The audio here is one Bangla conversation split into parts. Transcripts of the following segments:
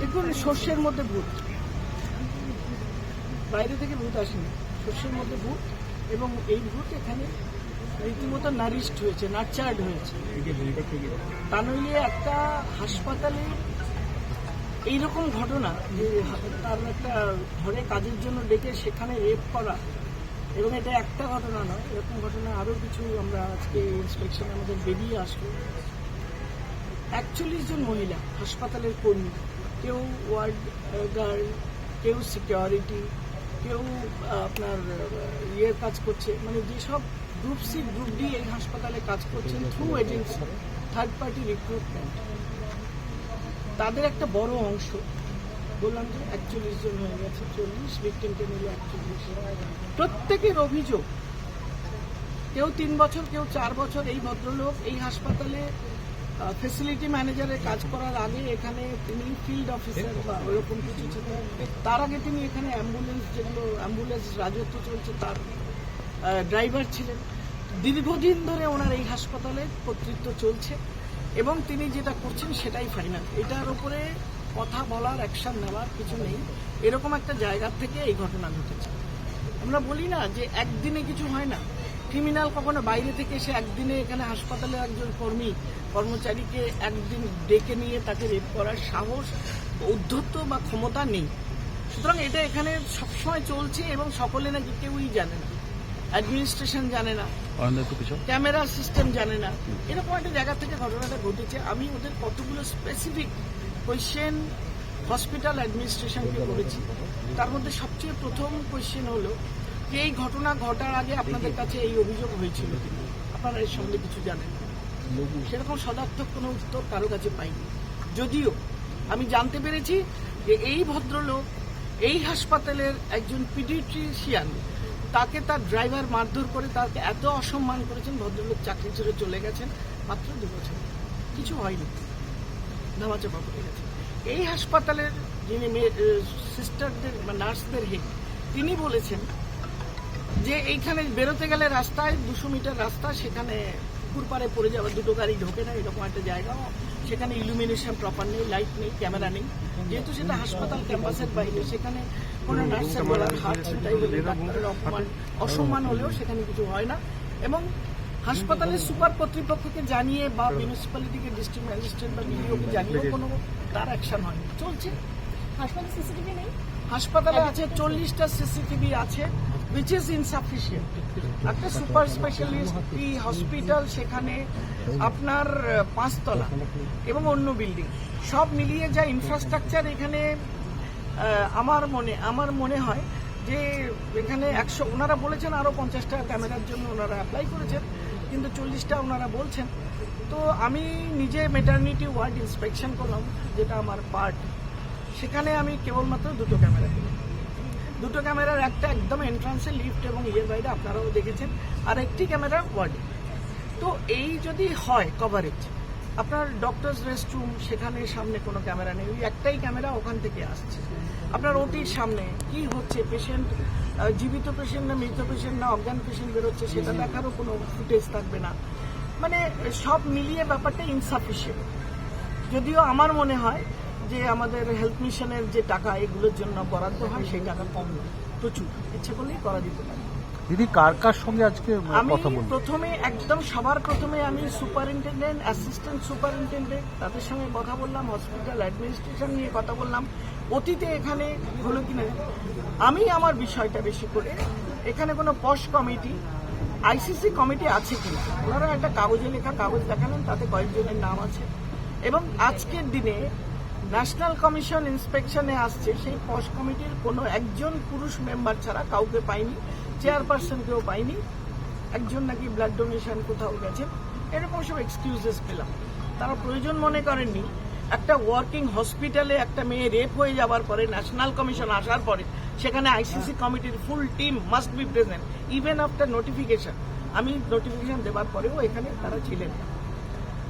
দেখুন শস্যের মধ্যে ভূত। বাইরে থেকে ভূত আসেনি। শস্যের মধ্যে ভূত এবং এই ভূত এখানে রীতিমতো নারিস্ট হয়েছে নার্চার্ড হয়েছে। তা নইলে একটা হাসপাতালে এইরকম ঘটনা যে তার একটা ঘরে কাজের জন্য ডেকে সেখানে রেপ করা, এবং এটা একটা ঘটনা নয়, এরকম ঘটনা আরও কিছু আমরা আজকে ইন্সপেকশনে আমাদের বেরিয়ে আসলো একচল্লিশ জন মহিলা হাসপাতালের কর্মী, কেউ ওয়ার্ড গার্ড, কেউ সিকিউরিটি কেউ আপনার ইয়ের কাজ করছে মানে যেসব গ্রুপ সি, গ্রুপ ডি এই হাসপাতালে কাজ করছেন through agency third party recruitment তাদের একটা বড় অংশ, বললাম যে একচল্লিশ জন হয়ে গেছে, চল্লিশ ভিক্টিমকে মিলে একচল্লিশ। প্রত্যেকের অভিযোগ, কেউ তিন বছর, কেউ চার বছর এই ভদ্রলোক এই হাসপাতালে ফেসিলিটি ম্যানেজারের কাজ করার আগে এখানে তিনি ফিল্ড অফিসার বা ওরকম কিছু ছিলেন। তার আগে তিনি এখানে অ্যাম্বুলেন্স যেগুলো অ্যাম্বুলেন্স রাজত্ব চলছে, তার ড্রাইভার ছিলেন। দীর্ঘদিন ধরে ওনার এই হাসপাতালে কর্তৃত্ব চলছে এবং তিনি যেটা করছেন সেটাই ফাইনাল এটার উপরে কথা বলার অ্যাকশন নেওয়ার কিছু নেই। এরকম একটা জায়গার থেকে এই ঘটনা ঘটেছে। আমরা বলি না যে একদিনে কিছু হয় না। ক্রিমিনাল কখনো বাইরে থেকে এসে একদিনে এখানে হাসপাতালে একজন কর্মী, কর্মচারীকে একদিন ডেকে নিয়ে তাকে রেপ করার সাহস উদ্ধত্ত বা ক্ষমতা নেই। সুতরাং এটা এখানে সবসময় চলছে এবং সকলে নাকি কেউই জানে না। অ্যাডমিনিস্ট্রেশন জানে না। ক্যামেরা সিস্টেম জানে না। এরকম একটা জায়গা থেকে ঘটনাটা ঘটেছে। আমি ওদের কতগুলো স্পেসিফিক কোয়েশ্চেন হসপিটাল অ্যাডমিনিস্ট্রেশনকে করেছি। তার মধ্যে সবচেয়ে প্রথম কোয়েশ্চেন হলো যে এই ঘটনা ঘটার আগে আপনাদের কাছে এই অভিযোগ হয়েছিল। আপনারা এর সঙ্গে কিছু জানেন? সেরকম সদার্থক কোনো উত্তর কারও কাছে পাইনি। যদিও আমি জানতে পেরেছি যে এই ভদ্রলোক এই হাসপাতালের একজন পিডিট্রিশিয়ান তাকে তার ড্রাইভার মারধর করে তাকে এত অসম্মান করেছেন, ভদ্রলোক চাকরি ছেড়ে চলে গেছেন মাত্র দু বছর। কিছু হয়নি। ধামাচাপা পড়ে গেছে। এই হাসপাতালের যিনি সিস্টারদের বা নার্সদের হেড তিনি বলেছেন যে এইখানে বেরোতে গেলে রাস্তায় দুশো মিটার রাস্তা, সেখানে পুকুর পাড়ে পড়ে যাওয়া দুটো গাড়ি ঢোকে না এরকম একটা জায়গা সেখানে ইলুমিনেশন প্রপার নেই লাইট নেই ক্যামেরা নেই। যেহেতু সেটা হাসপাতাল ক্যাম্পাসের বাইরে সেখানে কোনো নার্সের বলার হাত ডাক্তারের অপমান অসম্মান হলেও সেখানে কিছু হয় না। এবং হাসপাতালের সুপার কর্তৃপক্ষকে জানিয়ে বা মিউনিসিপ্যালিটিকে ডিস্ট্রিক্ট ম্যাজিস্ট্রেট বা বিডিওকে জানিয়েও কোনো তার অ্যাকশন হয়নি। চলছে। হাসপাতালে সিসিটিভি নেই? হাসপাতালে আছে চল্লিশটা সিসিটিভি আছে। উইচ ইজ ইনসাফিসিয়েন্ট একটা সুপার স্পেশালিটি হসপিটাল সেখানে আপনার পাঁচতলা এবং অন্য বিল্ডিং সব মিলিয়ে যা ইনফ্রাস্ট্রাকচার এখানে আমার মনে আমার মনে হয় যে এখানে একশো, ওনারা বলেছেন আরও পঞ্চাশটা ক্যামেরার জন্য ওনারা অ্যাপ্লাই করেছেন, কিন্তু চল্লিশটা ওনারা বলছেন। তো আমি নিজে মেটার্নিটি ওয়ার্ড ইন্সপেকশন করলাম, যেটা আমার পার্ট সেখানে আমি কেবলমাত্র দুটো ক্যামেরা পেলাম দুটো ক্যামেরার একটা একদম এন্ট্রান্সে লিফট এবং ইয়ের বাইরে আপনারাও দেখেছেন আর একটি ক্যামেরা ওয়ার্ডে তো এই যদি হয় কভারেজ আপনার ডক্টরস রেস্টরুম সেখানে সামনে কোনো ক্যামেরা নেই ওই একটাই ক্যামেরা ওখান থেকে আসছে। আপনার ওটির সামনে কি হচ্ছে পেশেন্ট জীবিত পেশেন্ট না মৃত পেশেন্ট না অজ্ঞান পেশেন্ট বেরোচ্ছে সেটা দেখারও কোনো ফুটেজ থাকবে না। মানে সব মিলিয়ে ব্যাপারটা ইনসাফিসিয়েন্ট যদিও আমার মনে হয় যে আমাদের হেলথ মিশনের যে টাকা এগুলোর জন্য বরাদ্দ হয় সেই টাকা কম প্রচুর। ইচ্ছে করলেই করা যেতে পারে। দিদি কার কার সঙ্গে আজকে আমি কথা বলব? প্রথমে একদম সবার প্রথমে আমি সুপারিনটেন্ডেন্ট অ্যাসিস্ট্যান্ট সুপারিনটেন্ডেন্ট তাদের সঙ্গে কথা বললাম হসপিটাল অ্যাডমিনিস্ট্রেশন নিয়ে কথা বললাম। অতীতে এখানে হলো কিনা আমি আমার বিষয়টা বেশি করে এখানে কোনো পশ কমিটি আইসিসি কমিটি আছে কিনা ওনারা একটা কাগজে লেখা কাগজ দেখালেন তাতে কয়েকজনের নাম আছে। এবং আজকের দিনে ন্যাশনাল কমিশন ইন্সপেকশনে আসছে সেই পশ কমিটির কোনো একজন পুরুষ মেম্বার ছাড়া কাউকে পাইনি চেয়ারপারসনকেও পাইনি। একজন নাকি ব্লাড ডোনেশন কোথাও গেছেন এরকম সব এক্সকিউজেস পেলাম। তারা প্রয়োজন মনে করেননি একটা ওয়ার্কিং হসপিটালে একটা মেয়ে রেপ হয়ে যাওয়ার পরে ন্যাশনাল কমিশন আসার পরে সেখানে আইসিসি কমিটির full team must be present even after notification আমি নোটিফিকেশন দেওয়ার পরেও এখানে তারা ছিলেন না।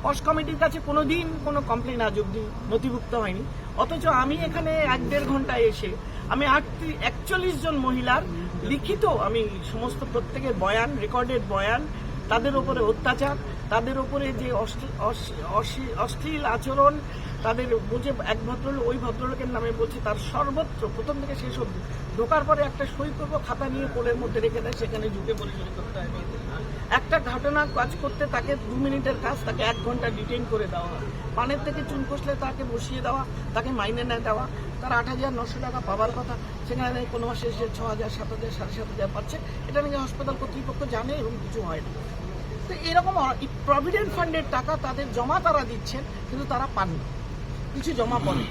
কস কমিটির কাছে কোনো দিন কোনো কমপ্লেন আজ অব্দি নথিভুক্ত হয়নি। অথচ আমি এখানে এক দেড় ঘন্টায় এসে আমি আটত্রিশ, একচল্লিশ জন মহিলার লিখিত আমি সমস্ত প্রত্যেকের বয়ান রেকর্ডেড বয়ান, তাদের ওপরে অত্যাচার, তাদের ওপরে যে অশ্লী- অশ্লী- অশ্লী- অশ্লীল আচরণ তাদের বুঝে এক ভদ্রলোক, ওই ভদ্রলোকের নামে বলছি, তার সর্বত্র, প্রথম থেকে শেষ অব্দি ঢোকার পরে একটা সই খাতা নিয়ে কোলের মধ্যে রেখে দেয়, সেখানে ঢুকে বলে সই একটা ঘটনা কাজ করতে তাকে দু মিনিটের কাজ, তাকে এক ঘণ্টা ডিটেইন করে দেওয়া পানের থেকে চুন কষলে তাকে বসিয়ে দেওয়া, তাকে মাইনে না দেওয়া। তার আট হাজার নশো টাকা পাওয়ার কথা, সেখানে কোনো মাসে এসে ছ হাজার, সাত হাজার, সাড়ে সাত হাজার পাচ্ছে। এটা নাকি হাসপাতাল কর্তৃপক্ষ জানে এবং কিছু হয় না। তো এরকম প্রভিডেন্ট ফান্ডের টাকা তাদের জমা তারা দিচ্ছেন, কিন্তু তারা পান না কিছু জমা পড়ে।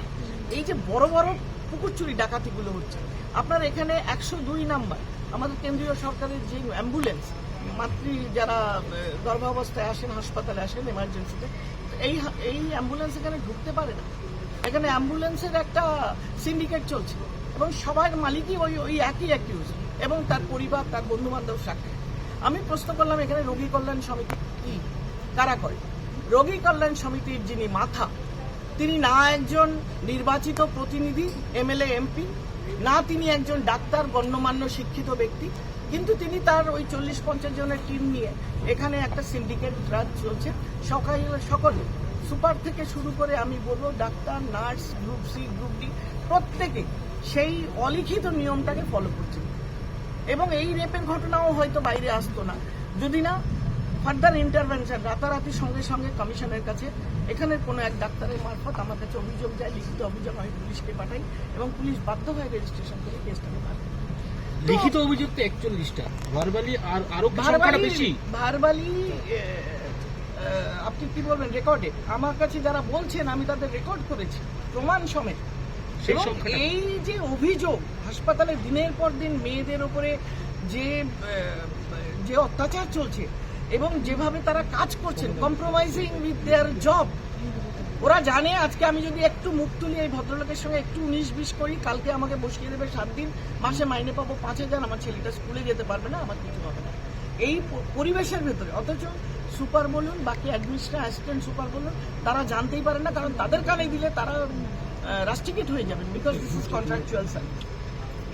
এই যে বড় বড় পুকুর চুরি, ডাকাতিগুলো হচ্ছে। আপনার এখানে একশো দুই নাম্বার। আমাদের কেন্দ্রীয় সরকারের যে অ্যাম্বুলেন্স মাতৃ যারা গর্ভাবস্থায় আসেন, হাসপাতালে আসেন এমার্জেন্সিতে এই এই অ্যাম্বুলেন্স এখানে ঢুকতে পারে না। এখানে অ্যাম্বুলেন্সের একটা সিন্ডিকেট চলছে এবং সবার মালিকই ওই ওই একই একই অ্যাকিউজ এবং তার পরিবার, তার বন্ধু বান্ধব সাক্ষী। আমি প্রশ্ন করলাম, এখানে রোগী কল্যাণ সমিতি কি? কারা করে? রোগী কল্যাণ সমিতির যিনি মাথা তিনি না একজন নির্বাচিত প্রতিনিধি, এমএলএ, এমপি, না তিনি একজন ডাক্তার, গণ্যমান্য, শিক্ষিত ব্যক্তি, কিন্তু তিনি তার ওই চল্লিশ পঞ্চাশ জনের টিম নিয়ে এখানে একটা সিন্ডিকেট রাজ চলছে। সকাল, সকলে, সুপার থেকে শুরু করে আমি বলব doctor, nurse, group C, group D, প্রত্যেকে সেই অলিখিত নিয়মটাকে ফলো করছে। এবং এই রেপের ঘটনাও হয়তো বাইরে আসতো না। যদি না ফার্দার ইন্টারভেনশন রাতারাতি সঙ্গে সঙ্গে কমিশনের কাছে। এখানের কোনো এক ডাক্তারের মারফত আমার কাছে অভিযোগ যায় লিখিত অভিযোগ আমি পুলিশকে পাঠাই এবং পুলিশ বাধ্য হয়ে রেজিস্ট্রেশন করে কেসটাকে পাঠায় লিখিত অভিযোগ তো একচল্লিশটা। ভারবালি আর আরও বেশি? ভারবালি আপনি কি বলবেন? রেকর্ডে আমার কাছে যারা বলছেন আমি তাদের রেকর্ড করেছি। প্রমাণ সমেত। এই যে অভিযোগ হাসপাতালে দিনের পর দিন মেয়েদের উপরে যে যে অত্যাচার চলছে এবং যেভাবে তারা কাজ করছেন কম্প্রোমাইজিং উইথ দেয়ার জব ওরা জানে আজকে আমি যদি একটু মুখ তুলি এই ভদ্রলোকের সঙ্গে, একটু উনিশ বিশ করি, কালকে আমাকে বসিয়ে দেবে সাত দিন, মাসে মাইনে পাবো পাঁচ হাজার, আমার ছেলেটা স্কুলে যেতে পারবে না, আমার কিছু হবে না। এই পরিবেশের ভেতরে, অথচ সুপার বলুন, বাকি অ্যাডমিনিস্ট্রেশন অ্যাসিস্ট্যান্ট সুপার বলুন, তারা জানতেই পারেন না, কারণ তাদের কানে দিলে তারা রাস্টিকেট হয়ে যাবেন because this is contractual service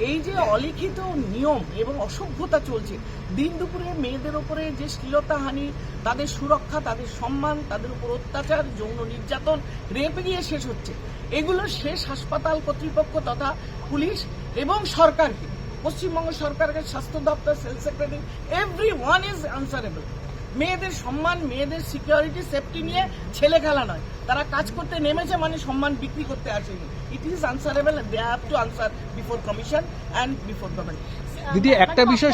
এই যে অলিখিত নিয়ম এবং অসভ্যতা চলছে, দিন দুপুরে মেয়েদের উপরে যে শ্লীলতাহানি তাদের সুরক্ষা, তাদের সম্মান, তাদের উপর অত্যাচার, যৌন নির্যাতন, রেপ গিয়ে শেষ হচ্ছে। এগুলো শেষ হাসপাতাল কর্তৃপক্ষ তথা পুলিশ এবং সরকারকে, পশ্চিমবঙ্গ সরকারের স্বাস্থ্য দপ্তর cell secretary every one is answerable মেয়েদের সম্মান মেয়েদের সিকিউরিটি সেফটি নিয়ে ছেলে খেলা নয়। তারা কাজ করতে নেমেছে মানে সম্মান বিক্রি করতে আসেনি। It is answerable they have to answer before commission and before government Didi একটা বিষয়